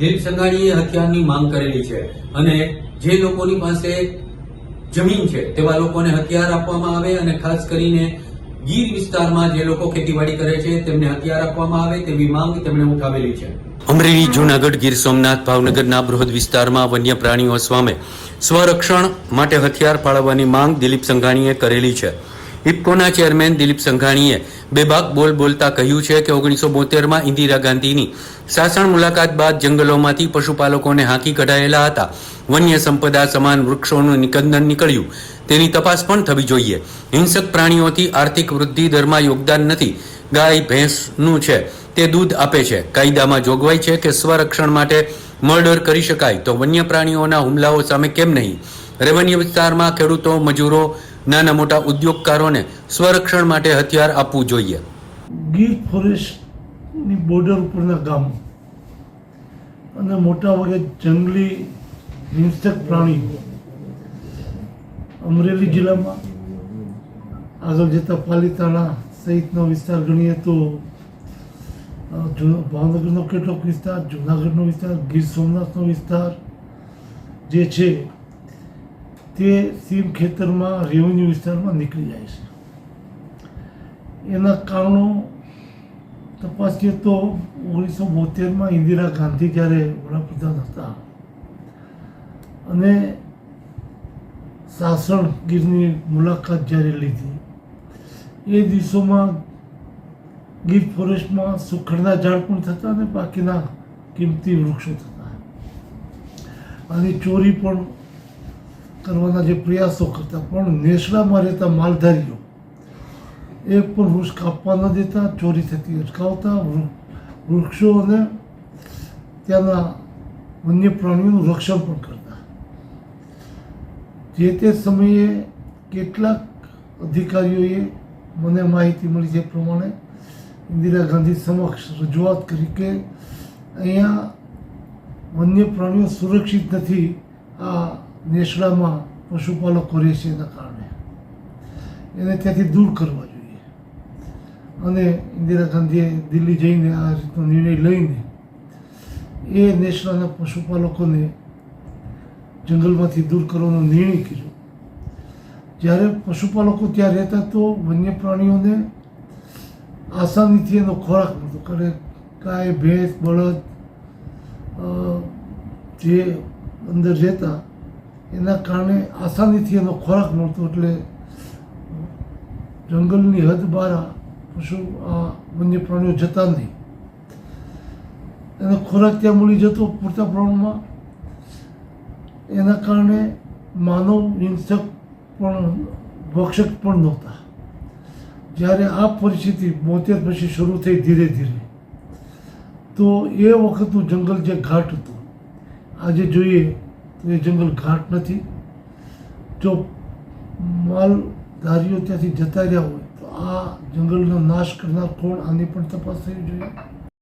દિલીપ સંઘાણીએ હથિયારની માંગ કરેલી છે અને જે લોકોની પાસે જમીન છે તેવા લોકોને હથિયાર આપવામાં આવે અને ખાસ કરીને ગીર વિસ્તારમાં જે લોકો ખેતીવાડી કરે છે, તેમને હથિયાર આપવામાં આવે તેવી માંગ તેમણે ઉઠાવેલી છે. અમરેલી, જૂનાગઢ, ગીર સોમનાથ, ભાવનગરના બૃહદ વિસ્તારમાં વન્ય પ્રાણીઓ સામે સ્વરક્ષણ માટે હથિયાર ફાળવવાની માંગ દિલીપ સંઘાણીએ કરેલી છે. ઇફકોના ચેરમેન દિલીપ સંઘાણીએ બેબાક બોલ બોલતા કહ્યું છે કે ઓગણીસો બોતેરમાં ઇન્દિરા ગાંધીની શાસન મુલાકાત બાદ જંગલોમાંથી પશુપાલકોને હાંકી કઢાયેલા હતા. વન્ય સંપદા સમાન વૃક્ષોનું નિકંદન નીકળ્યું. તેની તપાસ પણ થવી જોઈએ. હિંસક પ્રાણીઓથી આર્થિક વૃદ્ધિ દરમાં યોગદાન નથી. ગાય, ભેંસનું છે. તે દૂધ આપે છે. કાયદામાં જોગવાઈ છે કે સ્વરક્ષણ માટે મર્ડર કરી શકાય તો વન્ય પ્રાણીઓના હુમલાઓ સામે કેમ નહીં? રેવન્યુ વિસ્તારમાં ખેડૂતો, મજૂરો નાના મોટા ઉદ્યોગકારોને સ્વરક્ષણ માટે હથિયાર આપવું જોઈએ. ગીર ફોરેસ્ટની બોર્ડર ઉપરના ગામ અને મોટા ભાગે જંગલી હિંસક પ્રાણીઓ અમરેલી જિલ્લામાં, આગળ જતા પાલીતાણા સહિતનો વિસ્તાર ગણીએ તો ભાવનગરનો કેટલોક વિસ્તાર, જુનાગઢનો વિસ્તાર, ગીર સોમનાથનો વિસ્તાર જે છે તે સીમ ખેતરમાં રેવન્યુ વિસ્તારમાં નીકળી જાય છે. એના કારણો તપાસીએ તો ઓગણીસો બોતેરમાં ઇન્દિરા ગાંધી જ્યારે વડાપ્રધાન હતા અને સાસણ ગીરની મુલાકાત જ્યારે લીધી, એ દિવસોમાં ગીર ફોરેસ્ટમાં સુખડના ઝાડ પણ થતા અને બાકીના કિંમતી વૃક્ષો થતા. અને ચોરી પણ કરવાના જે પ્રયાસો કરતા પણ નેસડામાં રહેતા માલધારીઓ, એ પણ વૃક્ષ કાપવા ન દેતા, ચોરી થતી અટકાવતા વૃક્ષો અને ત્યાંના વન્ય પ્રાણીઓનું રક્ષણ પણ કરતા. જે તે સમયે કેટલાક અધિકારીઓએ મને માહિતી મળી છે પ્રમાણે ઇન્દિરા ગાંધી સમક્ષ રજૂઆત કરી કે અહીંયા વન્ય પ્રાણીઓ સુરક્ષિત નથી. આ નેસડામાં પશુપાલકો રહે છે એના કારણે. એને ત્યાંથી દૂર કરવા જોઈએ. અને ઇન્દિરા ગાંધીએ દિલ્હી જઈને આ રીતનો નિર્ણય લઈને એ નેસડાના પશુપાલકોને જંગલમાંથી દૂર કરવાનો નિર્ણય કર્યો. જ્યારે પશુપાલકો ત્યાં રહેતા તો વન્ય પ્રાણીઓને આસાનીથી એનો ખોરાક મળતો. કારણ ગાય, ભેંસ, બળદ જે અંદર રહેતા એના કારણે આસાનીથી એનો ખોરાક મળતો એટલે જંગલની હદ બહાર પશુ, આ વન્ય પ્રાણીઓ જતા નહીં. એનો ખોરાક ત્યાં મળી જતો પૂરતા પ્રમાણમાં. એના કારણે માનવ હિંસક પણ, ભક્ષક પણ નહોતા. જ્યારે આ પરિસ્થિતિ બોતેર પછી શરૂ થઈ ધીરે ધીરે, તો એ વખતનું જંગલ જે ઘાટ હતું, આજે જોઈએ એ જંગલ ઘાટ નથી. જો માલધારીઓ ત્યાંથી જતા રહ્યા હોય, તો આ જંગલનો નાશ કરનાર કોણ? આની પણ તપાસ થવી જોઈએ.